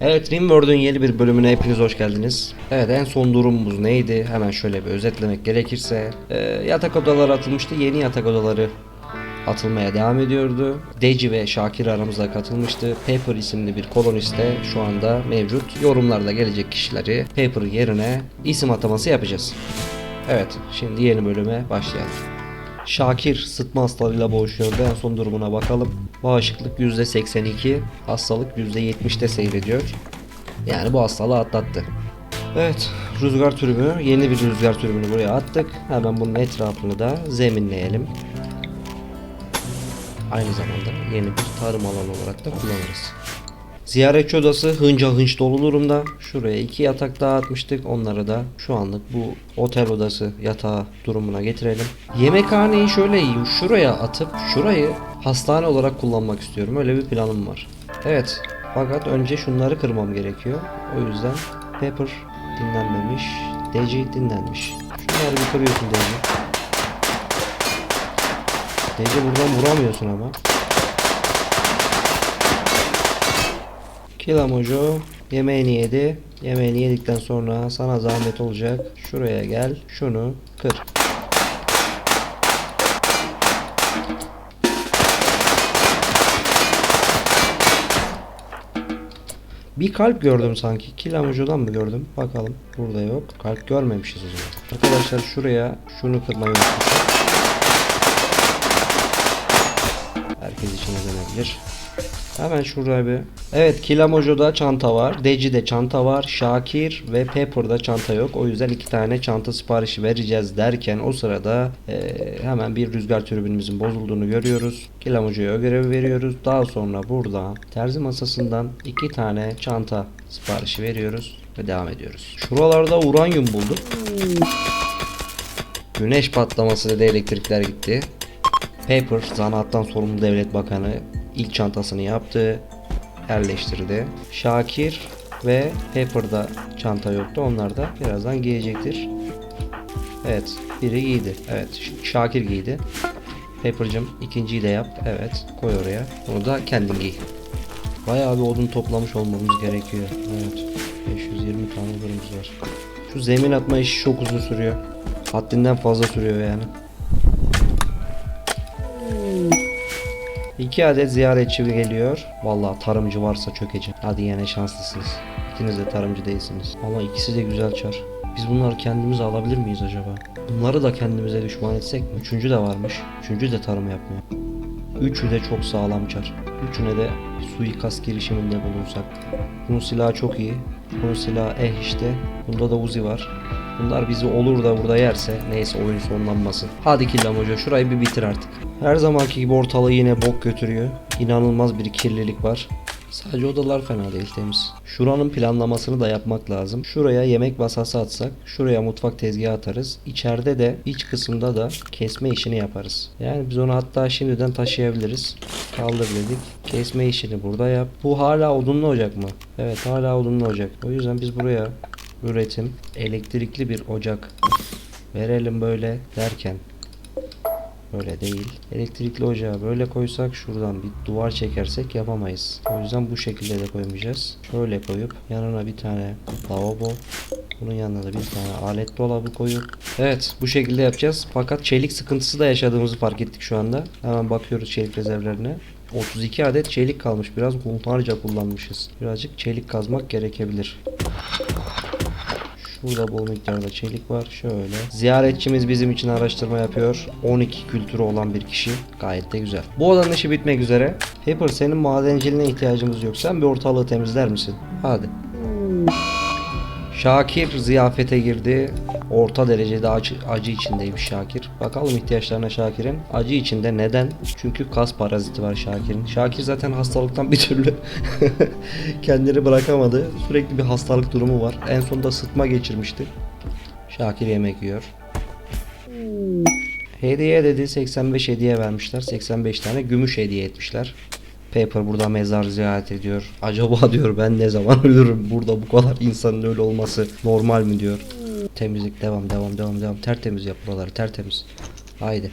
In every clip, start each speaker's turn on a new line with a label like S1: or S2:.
S1: Evet Rimworld'un yeni bir bölümüne hepiniz hoş geldiniz. Evet en son durumumuz neydi? Hemen şöyle bir özetlemek gerekirse. Ee, yatak odaları atılmıştı. Yeni yatak odaları atılmaya devam ediyordu. Deci ve Şakir aramıza katılmıştı. Paper isimli bir kolonist de şu anda mevcut. Yorumlarda gelecek kişileri Paper yerine isim ataması yapacağız. Evet şimdi yeni bölüme başlayalım. Şakir sıtma hastalığıyla boğuşuyordu. En son durumuna bakalım. Bağışıklık %82, hastalık %70'te seyrediyor. Yani bu hastalığı atlattı. Evet, rüzgar türümü, yeni bir rüzgar türümünü buraya attık. Hemen bunun etrafını da zeminleyelim. Aynı zamanda yeni bir tarım alanı olarak da kullanırız. Ziyaretçi odası hınca hınç dolu durumda. Şuraya iki yatak daha atmıştık. Onları da şu anlık bu otel odası yatağı durumuna getirelim. Yemekhaneyi şöyle. Şuraya atıp şurayı hastane olarak kullanmak istiyorum. Öyle bir planım var. Evet. Fakat önce şunları kırmam gerekiyor. O yüzden Pepper dinlenmemiş. Deci dinlenmiş. Şunları bir kırıyorsun Deci. Deci buradan vuramıyorsun ama. Kilamojo yemeğini yedi. Yemeğini yedikten sonra sana zahmet olacak. Şuraya gel. Şunu kır. Bir kalp gördüm sanki. Kilamojo'dan mı gördüm? Bakalım. Burada yok. Kalp görmemişiz o zaman. Arkadaşlar şuraya şunu kırmayı unutmuşum. Herkes içine dönebilir. Hemen şuraya bir. Evet Kilamojo'da çanta var. Deci'de çanta var. Şakir ve Pepper'da çanta yok. O yüzden iki tane çanta siparişi vereceğiz derken o sırada eee, hemen bir rüzgar türbinimizin bozulduğunu görüyoruz. Kilamojo'ya o görevi veriyoruz. Daha sonra burada terzi masasından iki tane çanta siparişi veriyoruz ve devam ediyoruz. Şuralarda uranyum bulduk. Güneş patlaması dedi elektrikler gitti. Paper, zanaattan sorumlu devlet bakanı ilk çantasını yaptı, yerleştirdi. Şakir ve Paper'da çanta yoktu. Onlar da birazdan giyecektir. Evet, biri giydi. Evet, Şakir giydi. Paper'cım ikinciyi de yap. Evet, koy oraya. Bunu da kendin giy. Bayağı bir odun toplamış olmamız gerekiyor. Evet, 520 tane odunumuz var. Şu zemin atma işi çok uzun sürüyor. Haddinden fazla sürüyor yani. İki adet ziyaretçi geliyor. Vallahi tarımcı varsa çökeceğim. Hadi yine şanslısınız. İkiniz de tarımcı değilsiniz. Ama ikisi de güzel çar. Biz bunları kendimize alabilir miyiz acaba? Bunları da kendimize düşman etsek mi? Üçüncü de varmış. Üçüncü de tarım yapmıyor. Üçü de çok sağlam çar. Üçüne de suikast girişiminde bulunsak. Bunun silahı çok iyi. Bunun silahı eh işte. Bunda da Uzi var. Bunlar bizi olur da burada yerse neyse oyun sonlanmasın. Hadi Killam Hoca şurayı bir bitir artık. Her zamanki gibi ortalığı yine bok götürüyor. İnanılmaz bir kirlilik var. Sadece odalar fena değil temiz. Şuranın planlamasını da yapmak lazım. Şuraya yemek masası atsak, şuraya mutfak tezgahı atarız. İçeride de iç kısımda da kesme işini yaparız. Yani biz onu hatta şimdiden taşıyabiliriz. Kaldır dedik. Kesme işini burada yap. Bu hala odunlu ocak mı? Evet hala odunlu ocak. O yüzden biz buraya üretim elektrikli bir ocak verelim böyle derken Böyle değil. Elektrikli ocağı böyle koysak şuradan bir duvar çekersek yapamayız. O yüzden bu şekilde de koymayacağız. Şöyle koyup yanına bir tane lavabo. Bunun yanına da bir tane alet dolabı koyup. Evet bu şekilde yapacağız. Fakat çelik sıkıntısı da yaşadığımızı fark ettik şu anda. Hemen bakıyoruz çelik rezervlerine. 32 adet çelik kalmış. Biraz hunharca kullanmışız. Birazcık çelik kazmak gerekebilir. Şurada bol miktarda çelik var. Şöyle. Ziyaretçimiz bizim için araştırma yapıyor. 12 kültürü olan bir kişi. Gayet de güzel. Bu odanın işi bitmek üzere. Pepper senin madenciliğine ihtiyacımız yok. Sen bir ortalığı temizler misin? Hadi. Şakir ziyafete girdi. Orta derecede acı, acı içindeymiş Şakir. Bakalım ihtiyaçlarına Şakir'in. Acı içinde neden? Çünkü kas paraziti var Şakir'in. Şakir zaten hastalıktan bir türlü kendini bırakamadı. Sürekli bir hastalık durumu var. En sonunda sıtma geçirmişti. Şakir yemek yiyor. Hediye dedi 85 hediye vermişler. 85 tane gümüş hediye etmişler. Paper burada mezar ziyaret ediyor. Acaba diyor ben ne zaman ölürüm? Burada bu kadar insanın öyle olması normal mi diyor. Temizlik devam devam devam devam. Tertemiz yap buraları tertemiz. Haydi.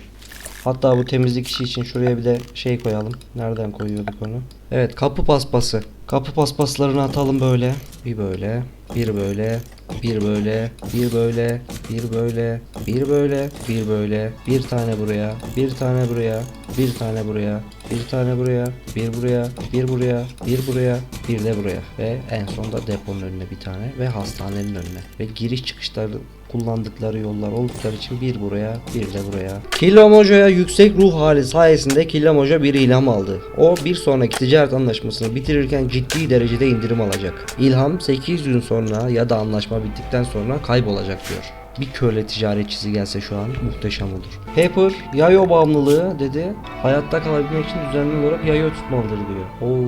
S1: Hatta bu temizlik işi için şuraya bir de şey koyalım. Nereden koyuyorduk onu? Evet kapı paspası. Kapı paspaslarını atalım böyle. Bir böyle, bir böyle, bir böyle, bir böyle, bir böyle, bir böyle, bir böyle, bir tane buraya, bir tane buraya, bir tane buraya, bir tane buraya, bir buraya, bir buraya, bir buraya, bir de buraya. Ve en sonunda deponun önüne bir tane ve hastanenin önüne. Ve giriş çıkışları kullandıkları yollar oldukları için bir buraya bir de buraya. Killam Hoca'ya yüksek ruh hali sayesinde Killam Hoca bir ilham aldı. O bir sonraki ticaret anlaşmasını bitirirken ciddi derecede indirim alacak. İlham 8 gün sonra ya da anlaşma bittikten sonra kaybolacak diyor. Bir köle ticaretçisi gelse şu an muhteşem olur. Pepper yayo bağımlılığı dedi. Hayatta kalabilmek için düzenli olarak yayo tutmalıdır diyor. Oo,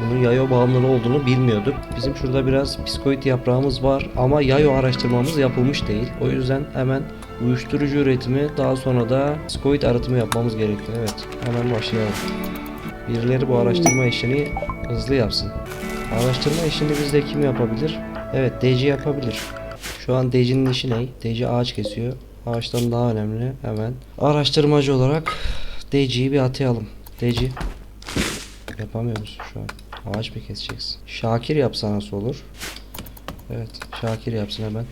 S1: bunun yayo bağımlılığı olduğunu bilmiyorduk. Bizim şurada biraz psikoid yaprağımız var ama yayo araştırmamız yapılmış değil. O yüzden hemen uyuşturucu üretimi daha sonra da psikoid arıtımı yapmamız gerekli. Evet hemen başlayalım. Birileri bu araştırma işini hızlı yapsın. Araştırma işini bizde kim yapabilir? Evet DC yapabilir. Şu an DC'nin işi ne? DC ağaç kesiyor. Ağaçtan daha önemli. Hemen araştırmacı olarak DC'yi bir atayalım. DC Yapamıyor musun şu an? Ağaç mı keseceksin? Şakir yapsa nasıl olur? Evet, Şakir yapsın hemen.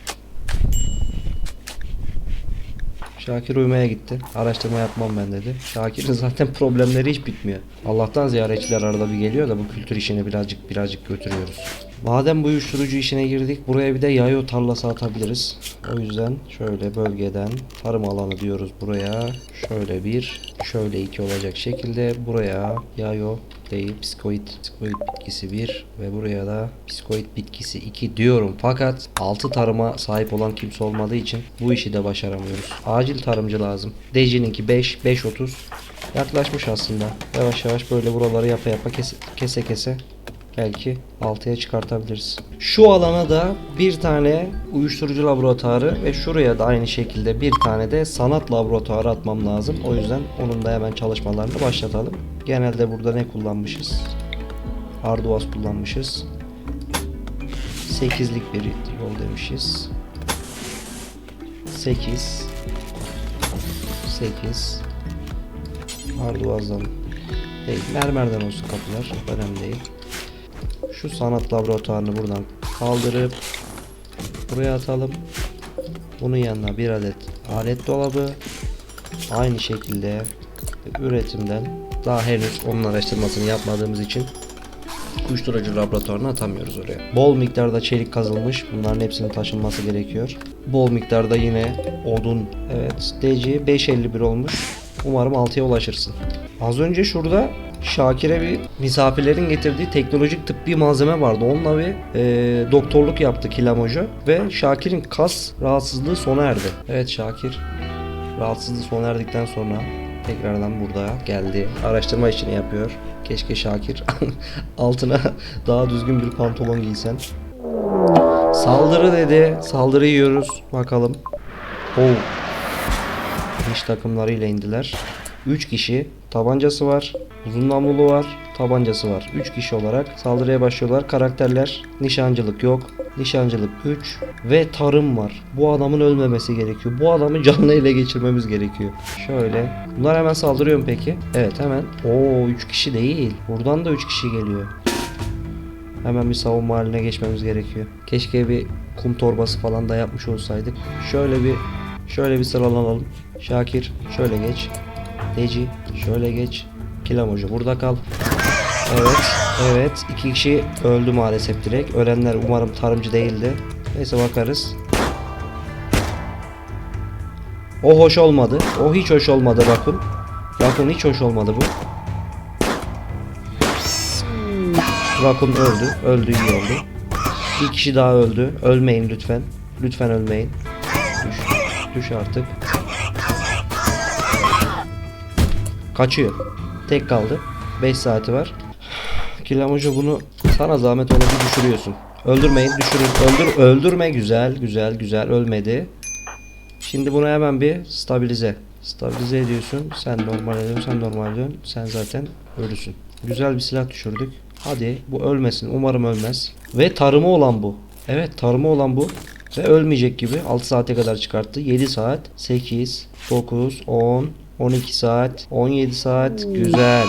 S1: Şakir uyumaya gitti. Araştırma yapmam ben dedi. Şakir'in zaten problemleri hiç bitmiyor. Allah'tan ziyaretçiler arada bir geliyor da bu kültür işini birazcık birazcık götürüyoruz. Madem bu uyuşturucu işine girdik buraya bir de yayo tarlası atabiliriz. O yüzden şöyle bölgeden tarım alanı diyoruz buraya. Şöyle bir, şöyle iki olacak şekilde buraya yayo değil psikoid, psikoid bitkisi 1 ve buraya da psikoid bitkisi 2 diyorum. Fakat 6 tarıma sahip olan kimse olmadığı için bu işi de başaramıyoruz. Acil tarımcı lazım. Deci'ninki 5, 5 30 yaklaşmış aslında. Yavaş yavaş böyle buraları yapa yapa kese kese, kese belki 6'ya çıkartabiliriz. Şu alana da bir tane uyuşturucu laboratuvarı ve şuraya da aynı şekilde bir tane de sanat laboratuvarı atmam lazım. O yüzden onun da hemen çalışmalarını başlatalım. Genelde burada ne kullanmışız? Arduas kullanmışız. 8'lik bir yol demişiz. 8 8 Arduaz'dan değil mermerden olsun kapılar önemli değil. Şu sanat laboratuvarını buradan kaldırıp buraya atalım. Bunun yanına bir adet alet dolabı. Aynı şekilde üretimden daha henüz onun araştırmasını yapmadığımız için uyuşturucu laboratuvarına atamıyoruz oraya. Bol miktarda çelik kazılmış. Bunların hepsinin taşınması gerekiyor. Bol miktarda yine odun. Evet. DC 551 olmuş. Umarım 6'ya ulaşırsın. Az önce şurada Şakir'e bir misafirlerin getirdiği teknolojik tıbbi malzeme vardı. Onunla bir e, doktorluk yaptı Kilam Hoca. Ve Şakir'in kas rahatsızlığı sona erdi. Evet Şakir rahatsızlığı sona erdikten sonra tekrardan burada geldi. Araştırma işini yapıyor. Keşke Şakir altına daha düzgün bir pantolon giysen. Saldırı dedi. Saldırı yiyoruz. Bakalım. Oh. İş takımlarıyla indiler. 3 kişi tabancası var, uzun namlulu var, tabancası var. 3 kişi olarak saldırıya başlıyorlar. Karakterler nişancılık yok. Nişancılık 3 ve tarım var. Bu adamın ölmemesi gerekiyor. Bu adamı canlı ele geçirmemiz gerekiyor. Şöyle. Bunlar hemen saldırıyor mu peki? Evet hemen. Oo 3 kişi değil. Buradan da 3 kişi geliyor. Hemen bir savunma haline geçmemiz gerekiyor. Keşke bir kum torbası falan da yapmış olsaydık. Şöyle bir şöyle bir sıralanalım. Şakir şöyle geç. Deci şöyle geç. Kilam Hoca burada kal. Evet. Evet. iki kişi öldü maalesef direkt. Ölenler umarım tarımcı değildi. Neyse bakarız. O hoş olmadı. O hiç hoş olmadı bakın. Bakın hiç hoş olmadı bu. Rakun öldü. Öldü iyi oldu. Bir kişi daha öldü. Ölmeyin lütfen. Lütfen ölmeyin. Düş. Düş artık. Kaçıyor. Tek kaldı. 5 saati var. Kilam Hoca bunu sana zahmet onu düşürüyorsun. Öldürmeyin düşürün. Öldür, öldürme güzel güzel güzel ölmedi. Şimdi bunu hemen bir stabilize. Stabilize ediyorsun. Sen normal ediyorsun. Sen normal ediyorsun. Sen zaten ölüsün. Güzel bir silah düşürdük. Hadi bu ölmesin. Umarım ölmez. Ve tarımı olan bu. Evet tarımı olan bu. Ve ölmeyecek gibi 6 saate kadar çıkarttı. 7 saat, 8, 9, 10, 12 saat, 17 saat. Güzel.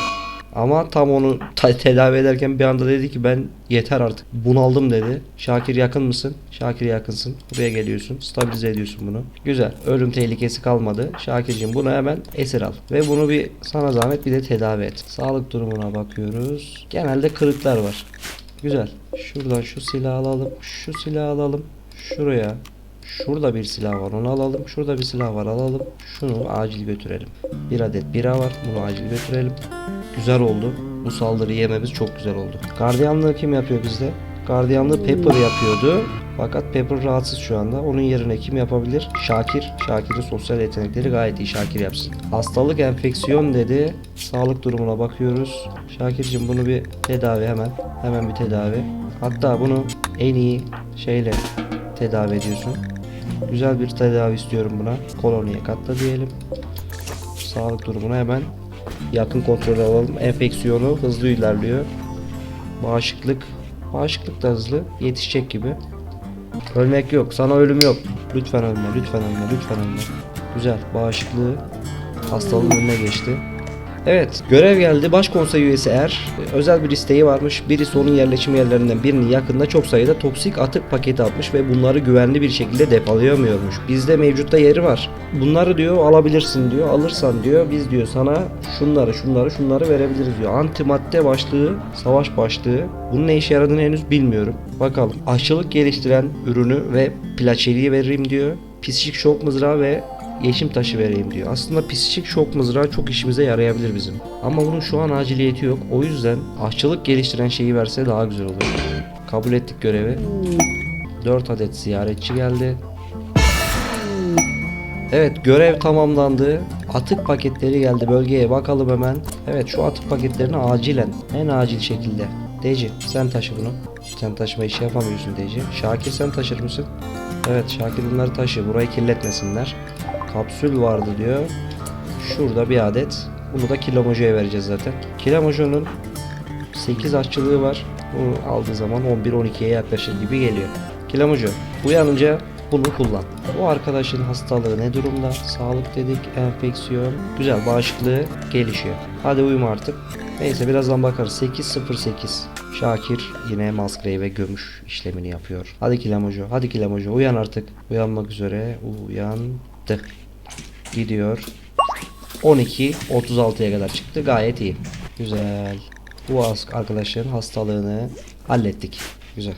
S1: Ama tam onu tedavi ederken bir anda dedi ki ben yeter artık bunaldım dedi. Şakir yakın mısın? Şakir yakınsın. Buraya geliyorsun. Stabilize ediyorsun bunu. Güzel. Ölüm tehlikesi kalmadı. Şakir'cim bunu hemen esir al. Ve bunu bir sana zahmet bir de tedavi et. Sağlık durumuna bakıyoruz. Genelde kırıklar var. Güzel. Şuradan şu silahı alalım. Şu silahı alalım. Şuraya. Şurada bir silah var onu alalım. Şurada bir silah var alalım. Şunu acil götürelim. Bir adet bira var. Bunu acil götürelim. Güzel oldu. Bu saldırıyı yememiz çok güzel oldu. Gardiyanlığı kim yapıyor bizde? Gardiyanlığı Pepper yapıyordu. Fakat Pepper rahatsız şu anda. Onun yerine kim yapabilir? Şakir. Şakir'in sosyal yetenekleri gayet iyi. Şakir yapsın. Hastalık enfeksiyon dedi. Sağlık durumuna bakıyoruz. Şakir'cim bunu bir tedavi hemen. Hemen bir tedavi. Hatta bunu en iyi şeyle tedavi ediyorsun. Güzel bir tedavi istiyorum buna. Koloniye katla diyelim. Sağlık durumuna hemen yakın kontrol alalım. Enfeksiyonu hızlı ilerliyor. Bağışıklık. Bağışıklık da hızlı. Yetişecek gibi. Ölmek yok. Sana ölüm yok. Lütfen ölme. Lütfen ölme. Lütfen ölme. Güzel. Bağışıklığı hastalığın önüne geçti. Evet, görev geldi. Başkonsey üyesi Er, özel bir isteği varmış. Birisi onun yerleşim yerlerinden birinin yakında çok sayıda toksik atık paketi atmış ve bunları güvenli bir şekilde depolayamıyormuş. Bizde mevcutta yeri var. Bunları diyor alabilirsin diyor. Alırsan diyor biz diyor sana şunları şunları şunları verebiliriz diyor. Antimadde başlığı, savaş başlığı. Bunun ne işe yaradığını henüz bilmiyorum. Bakalım. Aşçılık geliştiren ürünü ve plaçeliği veririm diyor. Psikik şok mızrağı ve yeşim taşı vereyim diyor. Aslında psikik şok mızrağı çok işimize yarayabilir bizim. Ama bunun şu an aciliyeti yok. O yüzden aşçılık geliştiren şeyi verse daha güzel olur. Kabul ettik görevi. 4 adet ziyaretçi geldi. Evet görev tamamlandı. Atık paketleri geldi bölgeye bakalım hemen. Evet şu atık paketlerini acilen en acil şekilde. Deci sen taşı bunu. Sen taşıma işi yapamıyorsun Deci. Şakir sen taşır mısın? Evet Şakir bunları taşı. Burayı kirletmesinler. Kapsül vardı diyor. Şurada bir adet. Bunu da Kilomojo'ya vereceğiz zaten. Kilomojo'nun 8 aşçılığı var. Bunu aldığı zaman 11-12'ye yaklaşır gibi geliyor. Kilomojo uyanınca bunu kullan. Bu arkadaşın hastalığı ne durumda? Sağlık dedik, enfeksiyon. Güzel bağışıklığı gelişiyor. Hadi uyuma artık. Neyse birazdan bakarız. 808. Şakir yine ve gömüş işlemini yapıyor. Hadi Kilamojo, hadi Kilamojo uyan artık. Uyanmak üzere. Uyandı. Gidiyor. 12 36'ya kadar çıktı. Gayet iyi. Güzel. Bu arkadaşların hastalığını hallettik. Güzel.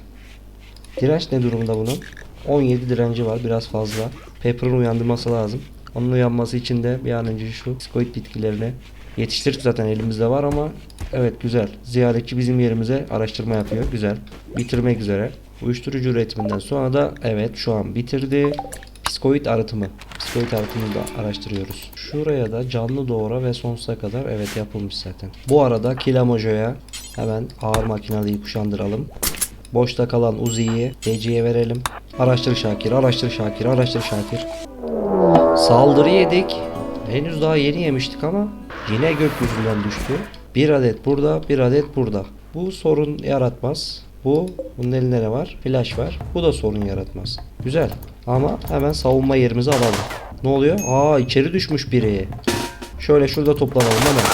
S1: Direnç ne durumda bunun? 17 direnci var biraz fazla. Pepper'ın uyandırması lazım. Onun uyanması için de bir an önce şu skoid bitkilerini yetiştirdik zaten elimizde var ama evet güzel. Ziyaretçi bizim yerimize araştırma yapıyor. Güzel. Bitirmek üzere. Uyuşturucu üretiminden sonra da evet şu an bitirdi. Psikoid arıtımı. Psikoid arıtımını da araştırıyoruz. Şuraya da canlı doğra ve sonsuza kadar evet yapılmış zaten. Bu arada Kilamojo'ya hemen ağır makinalıyı kuşandıralım. Boşta kalan Uzi'yi DC'ye verelim. Araştır Şakir, araştır Şakir, araştır Şakir. Saldırı yedik. Henüz daha yeni yemiştik ama yine gökyüzünden düştü. Bir adet burada, bir adet burada. Bu sorun yaratmaz. Bu, bunun elinde ne var? Flash var. Bu da sorun yaratmaz. Güzel. Ama hemen savunma yerimizi alalım. Ne oluyor? Aa içeri düşmüş biri. Şöyle şurada toplanalım hemen.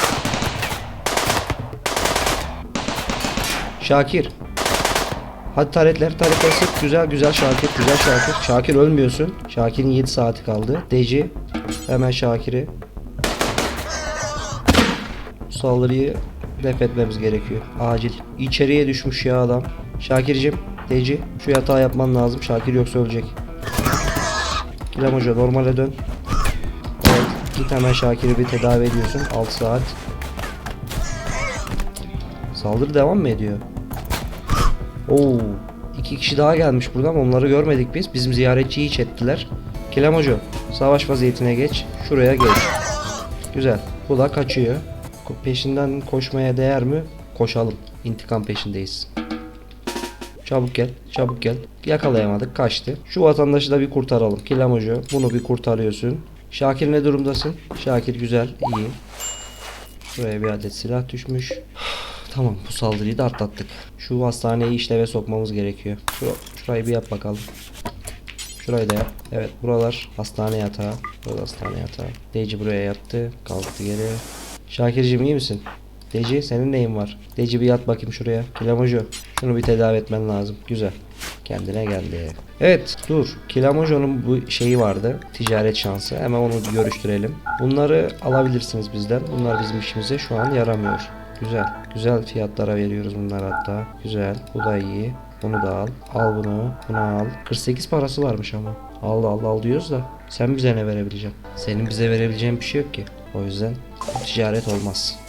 S1: Şakir. Hadi taretler taretler sık. Güzel güzel Şakir. Güzel Şakir. Şakir ölmüyorsun. Şakir'in 7 saati kaldı. Deci. Hemen Şakir'i. Saldırıyı def etmemiz gerekiyor. Acil. İçeriye düşmüş ya adam. Şakir'cim. Deci. Şu yatağı yapman lazım. Şakir yoksa ölecek. Kilem Hoca normale dön. Evet. Git hemen Şakir'i bir tedavi ediyorsun. 6 saat. Saldırı devam mı ediyor? Oo, iki kişi daha gelmiş buradan onları görmedik biz. Bizim ziyaretçiyi hiç ettiler. Kilem Hoca, savaş vaziyetine geç. Şuraya geç. Güzel. Bu da kaçıyor. Peşinden koşmaya değer mi? Koşalım. İntikam peşindeyiz. Çabuk gel, çabuk gel. Yakalayamadık, kaçtı. Şu vatandaşı da bir kurtaralım. Kilem Hoca, bunu bir kurtarıyorsun. Şakir ne durumdasın? Şakir güzel, iyi. Şuraya bir adet silah düşmüş. Tamam bu saldırıyı da atlattık. Şu hastaneyi işleve sokmamız gerekiyor. Şu, şurayı bir yap bakalım. Şurayı da yap. Evet buralar hastane yatağı. Burada hastane yatağı. Deyci buraya yattı. Kalktı geri. Şakir'cim iyi misin? Deci senin neyin var? Deci bir yat bakayım şuraya. Kilamojo. Şunu bir tedavi etmen lazım. Güzel. Kendine geldi. Evet dur. Kilamojo'nun bu şeyi vardı. Ticaret şansı. Hemen onu görüştürelim. Bunları alabilirsiniz bizden. Bunlar bizim işimize şu an yaramıyor. Güzel. Güzel fiyatlara veriyoruz bunlar hatta. Güzel. Bu da iyi. Bunu da al. Al bunu. Bunu al. 48 parası varmış ama. Al al al diyoruz da. Sen bize ne verebileceksin? Senin bize verebileceğin bir şey yok ki. O yüzden ticaret olmaz.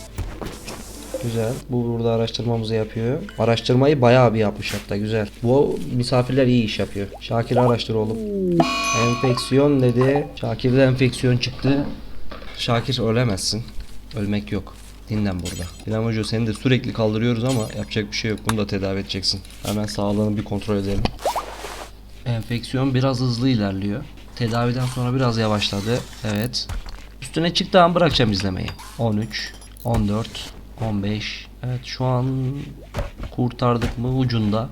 S1: Güzel. Bu burada araştırmamızı yapıyor. Araştırmayı bayağı bir yapmış hatta güzel. Bu misafirler iyi iş yapıyor. Şakir'i araştır oğlum. Enfeksiyon dedi. Şakir'de enfeksiyon çıktı. Şakir ölemezsin. Ölmek yok. Dinlen burada. İlham Hoca seni de sürekli kaldırıyoruz ama yapacak bir şey yok. Bunu da tedavi edeceksin. Hemen sağlığını bir kontrol edelim. Enfeksiyon biraz hızlı ilerliyor. Tedaviden sonra biraz yavaşladı. Evet. Üstüne çıktığı an bırakacağım izlemeyi. 13, 14, 15. Evet şu an kurtardık mı ucunda.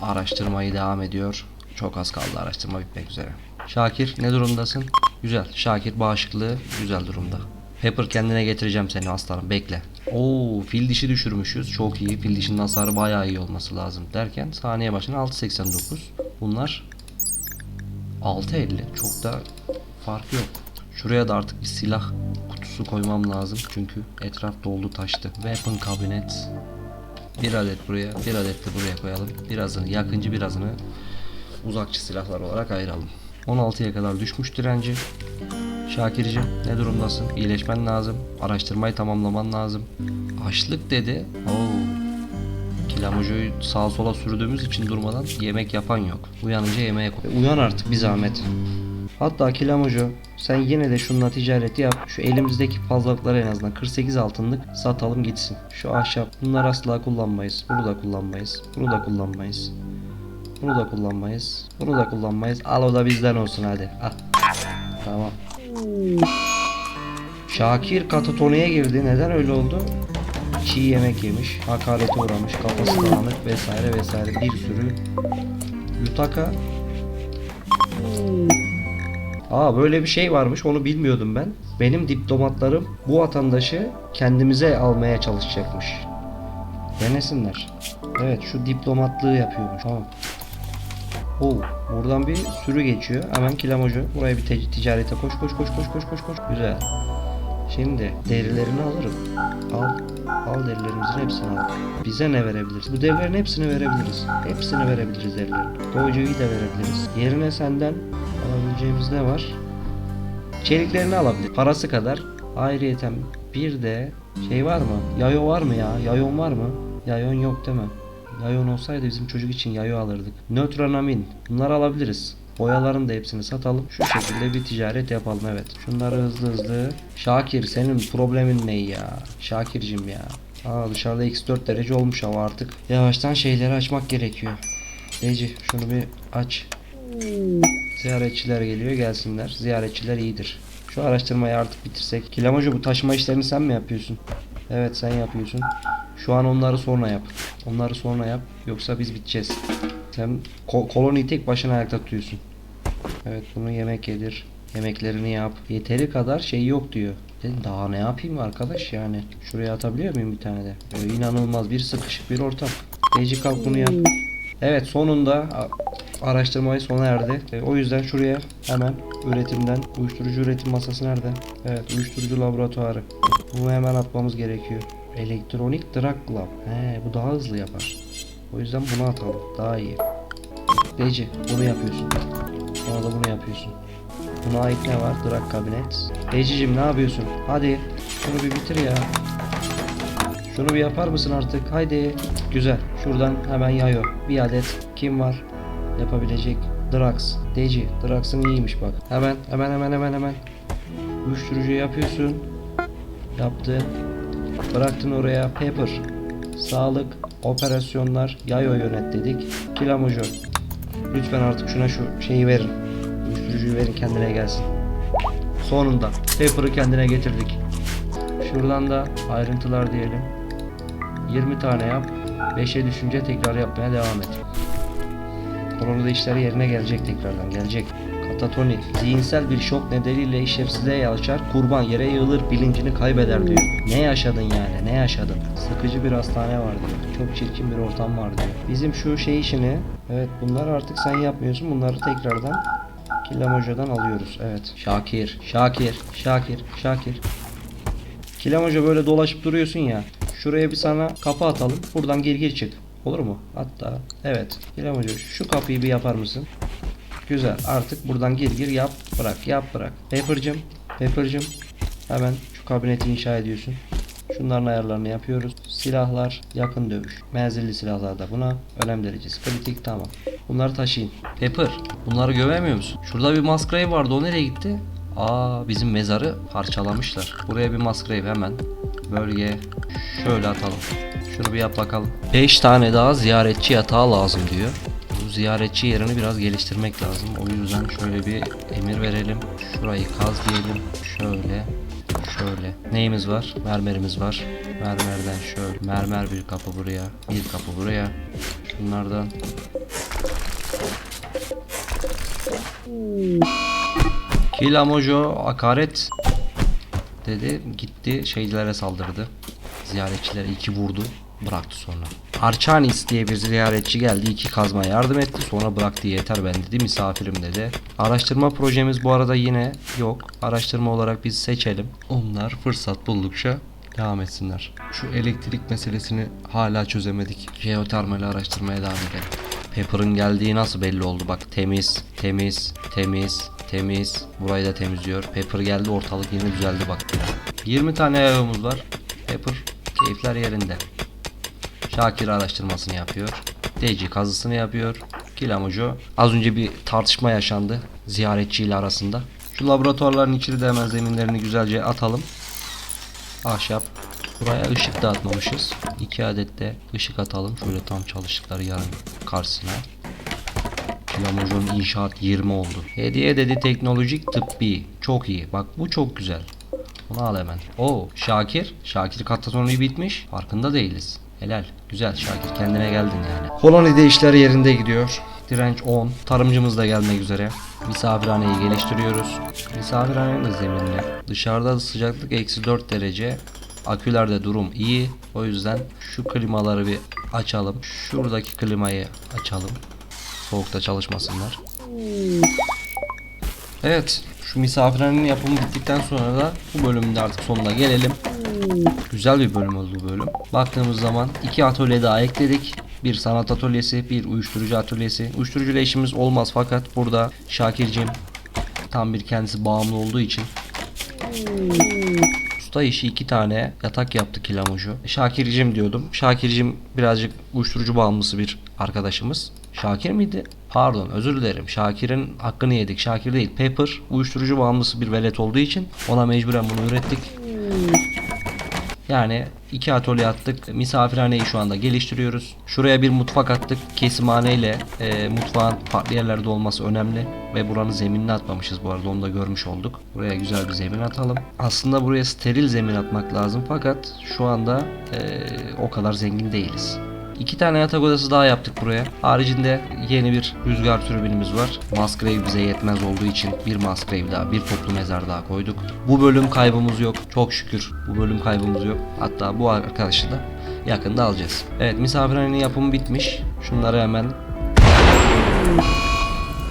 S1: Araştırmayı devam ediyor. Çok az kaldı araştırma bitmek üzere. Şakir ne durumdasın? Güzel. Şakir bağışıklığı güzel durumda. Pepper kendine getireceğim seni aslanım bekle. Oo fil dişi düşürmüşüz. Çok iyi. Fil dişinin hasarı bayağı iyi olması lazım derken saniye başına 6.89. Bunlar 6.50. Çok da fark yok. Şuraya da artık bir silah kutusu koymam lazım. Çünkü etraf doldu taştı. Weapon cabinet. Bir adet buraya, bir adet de buraya koyalım. Birazını yakıncı, birazını uzakçı silahlar olarak ayıralım. 16'ya kadar düşmüş direnci. Şakir'cim ne durumdasın? İyileşmen lazım. Araştırmayı tamamlaman lazım. Açlık dedi. Oo. Kilamocuyu sağa sola sürdüğümüz için durmadan yemek yapan yok. Uyanınca yemeğe koy. Uyan artık bir zahmet. Hatta Kilamocu sen yine de şununla ticareti yap. Şu elimizdeki fazlalıkları en azından 48 altınlık satalım gitsin. Şu ahşap bunları asla kullanmayız. Bunu da kullanmayız. Bunu da kullanmayız. Bunu da kullanmayız. Bunu da kullanmayız. Al o da bizden olsun hadi. Al. Tamam. Şakir katatoniye girdi. Neden öyle oldu? Çiğ yemek yemiş, hakarete uğramış, kafası dağınık vesaire vesaire bir sürü Yutaka Aa böyle bir şey varmış onu bilmiyordum ben. Benim diplomatlarım bu vatandaşı kendimize almaya çalışacakmış. Denesinler. Evet şu diplomatlığı yapıyormuş. Tamam. Oo, buradan bir sürü geçiyor. Hemen kilamocu. Buraya bir te- ticarete koş koş koş koş koş koş koş. Güzel. Şimdi derilerini alırım. Al. Al derilerimizin hepsini al. Bize ne verebiliriz? Bu derilerin hepsini verebiliriz. Hepsini verebiliriz derilerin. Dojo'yu da verebiliriz. Yerine senden alabileceğimiz ne var? Çeliklerini alabilir. Parası kadar. Ayrıyeten bir de şey var mı? Yayo var mı ya? Yayon var mı? Yayon yok değil mi? Yayon olsaydı bizim çocuk için yayo alırdık. Nötronamin. Bunları alabiliriz. Boyaların da hepsini satalım. Şu şekilde bir ticaret yapalım evet. Şunları hızlı hızlı. Şakir senin problemin ne ya? Şakircim ya. Aa dışarıda x4 derece olmuş hava artık. Yavaştan şeyleri açmak gerekiyor. Eci şunu bir aç. Ziyaretçiler geliyor gelsinler. Ziyaretçiler iyidir. Şu araştırmayı artık bitirsek. Kilamocu bu taşıma işlerini sen mi yapıyorsun? Evet sen yapıyorsun. Şu an onları sonra yap. Onları sonra yap. Yoksa biz biteceğiz. Sen ko- koloniyi tek başına ayakta tutuyorsun. Evet bunu yemek yedir. Yemeklerini yap. Yeteri kadar şey yok diyor. Daha ne yapayım arkadaş yani. Şuraya atabiliyor muyum bir tane de? Böyle inanılmaz bir sıkışık bir ortam. Deci kalk bunu yap. Evet sonunda araştırmayı sona erdi. E, o yüzden şuraya hemen üretimden uyuşturucu üretim masası nerede? Evet uyuşturucu laboratuvarı. Bunu hemen atmamız gerekiyor. Elektronik drug lab. He bu daha hızlı yapar. O yüzden bunu atalım. Daha iyi. Deci bunu yapıyorsun. Sonra da bunu yapıyorsun. Buna ait ne var? Drug kabinet. Decicim ne yapıyorsun? Hadi şunu bir bitir ya. Şunu bir yapar mısın artık? Haydi. Güzel. Şuradan hemen yayo. Bir adet. Kim var? Yapabilecek. Drax. Deci. Drax'ın iyiymiş bak. Hemen hemen hemen hemen hemen. Uyuşturucu yapıyorsun. Yaptın. Bıraktın oraya paper. Sağlık, operasyonlar, yayo yönet dedik. Kilamojo. Lütfen artık şuna şu şeyi verin. Uyuşturucuyu verin kendine gelsin. Sonunda paper'ı kendine getirdik. Şuradan da ayrıntılar diyelim. 20 tane yap. 5'e düşünce tekrar yapmaya devam et. Kolonide işler yerine gelecek tekrardan gelecek. Katatoni. Zihinsel bir şok nedeniyle işlevsizliğe yol açar. Kurban yere yığılır. Bilincini kaybeder diyor. Ne yaşadın yani? Ne yaşadın? Sıkıcı bir hastane var diyor. Çok çirkin bir ortam var diyor. Bizim şu şey işini evet bunlar artık sen yapmıyorsun. Bunları tekrardan Killam Hoca'dan alıyoruz. Evet. Şakir, Şakir, Şakir, Şakir. Killam Hoca böyle dolaşıp duruyorsun ya. Şuraya bir sana kapı atalım. Buradan gir gir çık. Olur mu? Hatta evet. Killam Hoca şu kapıyı bir yapar mısın? Güzel. Artık buradan gir gir yap bırak yap bırak. Pepper'cım, Pepper'cım hemen şu kabineti inşa ediyorsun. Şunların ayarlarını yapıyoruz. Silahlar yakın dövüş. Menzilli silahlar da buna. Önem derecesi kritik tamam. Bunları taşıyın. Pepper bunları göremiyor musun? Şurada bir maskrave vardı o nereye gitti? Aa bizim mezarı parçalamışlar. Buraya bir maskrave hemen bölgeye şöyle atalım. Şunu bir yap bakalım. 5 tane daha ziyaretçi yatağı lazım diyor. Bu ziyaretçi yerini biraz geliştirmek lazım. O yüzden şöyle bir emir verelim. Şurayı kaz diyelim. Şöyle. Şöyle. Neyimiz var? Mermerimiz var. Mermerden şöyle. Mermer bir kapı buraya. Bir kapı buraya. Şunlardan. Kilamojo hakaret dedi. Gitti şeylere saldırdı. Ziyaretçilere iki vurdu. Bıraktı sonra. Archanis diye bir ziyaretçi geldi. iki kazma yardım etti. Sonra bıraktı yeter ben dedi. Misafirim dedi. Araştırma projemiz bu arada yine yok. Araştırma olarak biz seçelim. Onlar fırsat buldukça devam etsinler. Şu elektrik meselesini hala çözemedik. Jeotermali araştırmaya devam edelim. Pepper'ın geldiği nasıl belli oldu? Bak temiz, temiz, temiz, temiz. Burayı da temizliyor. Pepper geldi ortalık yine düzeldi bak. 20 tane evimiz var. Pepper keyifler yerinde. Şakir araştırmasını yapıyor. Deci kazısını yapıyor. Kilamucu. Az önce bir tartışma yaşandı ziyaretçiyle arasında. Şu laboratuvarların içini de hemen zeminlerini güzelce atalım. Ahşap. Buraya ışık da atmamışız. 2 adet de ışık atalım. Şöyle tam çalıştıkları yarın karşısına. Kilamucu'nun inşaat 20 oldu. Hediye dedi teknolojik tıbbi. Çok iyi. Bak bu çok güzel. Bunu al hemen. Oo Şakir. Şakir katatonu bitmiş. Farkında değiliz. Helal. Güzel Şakir. Kendine geldin yani. Kolonide işler yerinde gidiyor. Direnç 10. Tarımcımız da gelmek üzere. Misafirhaneyi geliştiriyoruz. Misafirhanenin de zeminini. Dışarıda sıcaklık eksi 4 derece. Akülerde durum iyi. O yüzden şu klimaları bir açalım. Şuradaki klimayı açalım. Soğukta çalışmasınlar. Evet. Şu misafirhanenin yapımı bittikten sonra da bu bölümün artık sonuna gelelim. Güzel bir bölüm oldu bu bölüm. Baktığımız zaman iki atölye daha ekledik. Bir sanat atölyesi, bir uyuşturucu atölyesi. Uyuşturucuyla işimiz olmaz fakat burada Şakir'cim tam bir kendisi bağımlı olduğu için usta işi iki tane yatak yaptı Kilamucu. Şakir'cim diyordum. Şakir'cim birazcık uyuşturucu bağımlısı bir arkadaşımız. Şakir miydi? Pardon özür dilerim. Şakir'in hakkını yedik. Şakir değil. Pepper uyuşturucu bağımlısı bir velet olduğu için ona mecburen bunu ürettik. Yani iki atölye attık. Misafirhaneyi şu anda geliştiriyoruz. Şuraya bir mutfak attık. Kesimhane ile e, mutfağın farklı yerlerde olması önemli. Ve buranın zeminini atmamışız bu arada onu da görmüş olduk. Buraya güzel bir zemin atalım. Aslında buraya steril zemin atmak lazım fakat şu anda e, o kadar zengin değiliz. İki tane yatak odası daha yaptık buraya. Haricinde yeni bir rüzgar türbinimiz var. Masgrave bize yetmez olduğu için bir masgrave daha, bir toplu mezar daha koyduk. Bu bölüm kaybımız yok. Çok şükür bu bölüm kaybımız yok. Hatta bu arkadaşı da yakında alacağız. Evet misafirhanenin yapımı bitmiş. Şunları hemen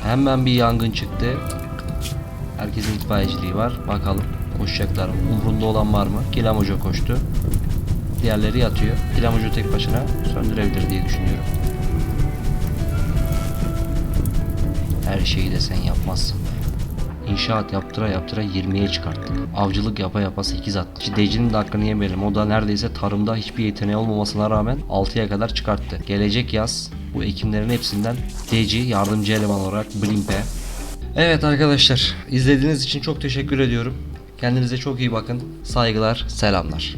S1: Hemen bir yangın çıktı. Herkesin itfaiyeciliği var. Bakalım koşacaklar? Umrunda olan var mı? Kilamojo koştu. Diğerleri yatıyor. Kilamojo tek başına söndürebilir diye düşünüyorum. Her şeyi de sen yapmazsın. İnşaat yaptıra yaptıra 20'ye çıkarttık. Avcılık yapa yapa 8 attık. Deci'nin de hakkını yemeyelim. O da neredeyse tarımda hiçbir yeteneği olmamasına rağmen 6'ya kadar çıkarttı. Gelecek yaz bu ekimlerin hepsinden Deci yardımcı eleman olarak Blimpe. Evet arkadaşlar izlediğiniz için çok teşekkür ediyorum. Kendinize çok iyi bakın. Saygılar, selamlar.